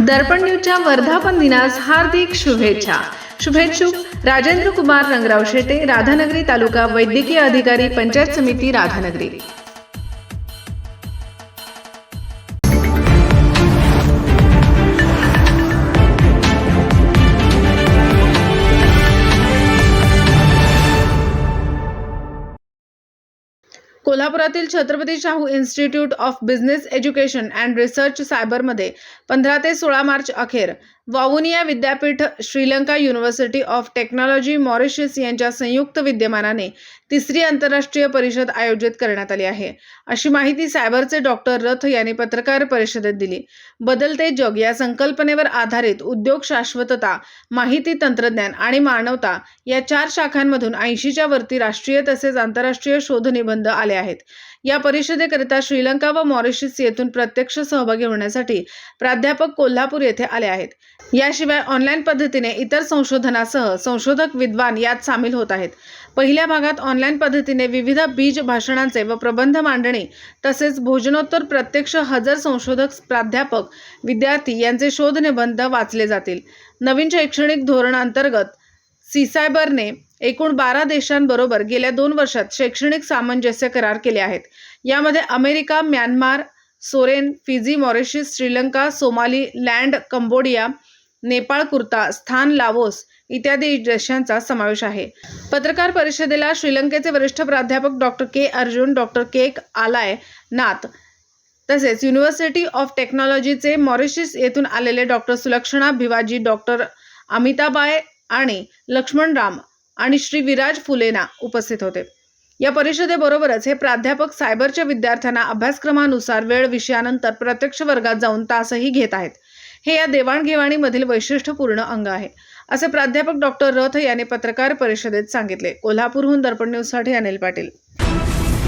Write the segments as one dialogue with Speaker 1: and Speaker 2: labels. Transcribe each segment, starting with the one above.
Speaker 1: दर्पण न्यूजच्या वर्धापन दिनास हार्दिक शुभेच्छा. शुभेच्छुक राजेंद्र कुमार रंगराव शेटे राधानगरी तालुका वैद्यकीय अधिकारी पंचायत समिती राधानगरी. कोल्हापुरातील Chhatrapati Shahu institute of business education and research सायबरमध्ये पंधरा ते सोळा मार्च अखेर वावुनिया विद्यापीठ Sri Lanka university of technology Mauritius यांच्या संयुक्त विद्यमानाने तिसरी आंतरराष्ट्रीय परिषद आयोजित करण्यात आली आहे. अशी माहिती सायबरचे डॉक्टर रथ यांनी पत्रकार परिषदेत दिली. बदलते जग या संकल्पनेवर आधारित उद्योग शाश्वतता माहिती तंत्रज्ञान आणि मानवता या चार शाखांमधून ऐंशीच्या वरती राष्ट्रीय तसेच आंतरराष्ट्रीय शोध निबंध झाले आहेत. या परिषदेकरिता श्रीलंका व मॉरिशस येथून प्रत्यक्ष सहभागी होण्यासाठी प्राध्यापक कोल्हापूर येथे आले आहेत. याशिवाय ऑनलाईन पद्धतीने इतर संशोधनासह संशोधक विद्वान यात सामील होत आहेत. पहिल्या भागात ऑनलाईन पद्धतीने विविध बीज भाषणांचे व प्रबंध मांडणी तसेच भोजनोत्तर प्रत्यक्ष हजर संशोधक प्राध्यापक विद्यार्थी यांचे शोध निबंध वाचले जातील. नवीन शैक्षणिक धोरणांतर्गत सीसायबरने एकूण बारा देशांबरोबर गेल्या दोन वर्षात शैक्षणिक सामंजस्य करार केले आहेत. यामध्ये America Myanmar Soren Fiji Mauritius Sri Lanka Somaliland Cambodia Nepal kurta स्थान लावोस इत्यादी देशांचा समावेश आहे. पत्रकार परिषदेला श्रीलंकेचे वरिष्ठ प्राध्यापक doctor K Arjun doctor K आलाय नाथ तसेच युनिव्हर्सिटी ऑफ टेक्नॉलॉजीचे मॉरिशस येथून आलेले डॉक्टर सुलक्षणा भिवाजी डॉक्टर अमिताबाय आणि लक्ष्मणराम आणि श्री विराज फुलेना उपस्थित होते. या परिषदेबरोबरच हे प्राध्यापक सायबरच्या विद्यार्थ्यांना अभ्यासक्रमानुसार वेळ विषयानंतर प्रत्यक्ष वर्गात जाऊन तासही घेत आहेत. हे या देवाणघेवाणीमधील वैशिष्ट्यपूर्ण अंग आहे असे प्राध्यापक डॉक्टर रथ यांनी पत्रकार परिषदेत सांगितले. कोल्हापूरहून दर्पण न्यूजसाठी अनिल पाटील.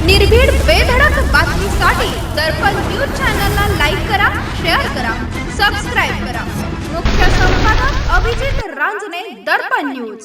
Speaker 2: निर्भीड बेधडक बातमीसाठी दर्पण न्यूज चॅनलला लाईक करा शेअर करा सबस्क्राईब करा. मुख्य संपादक अभिजित रांजने दर्पण न्यूज.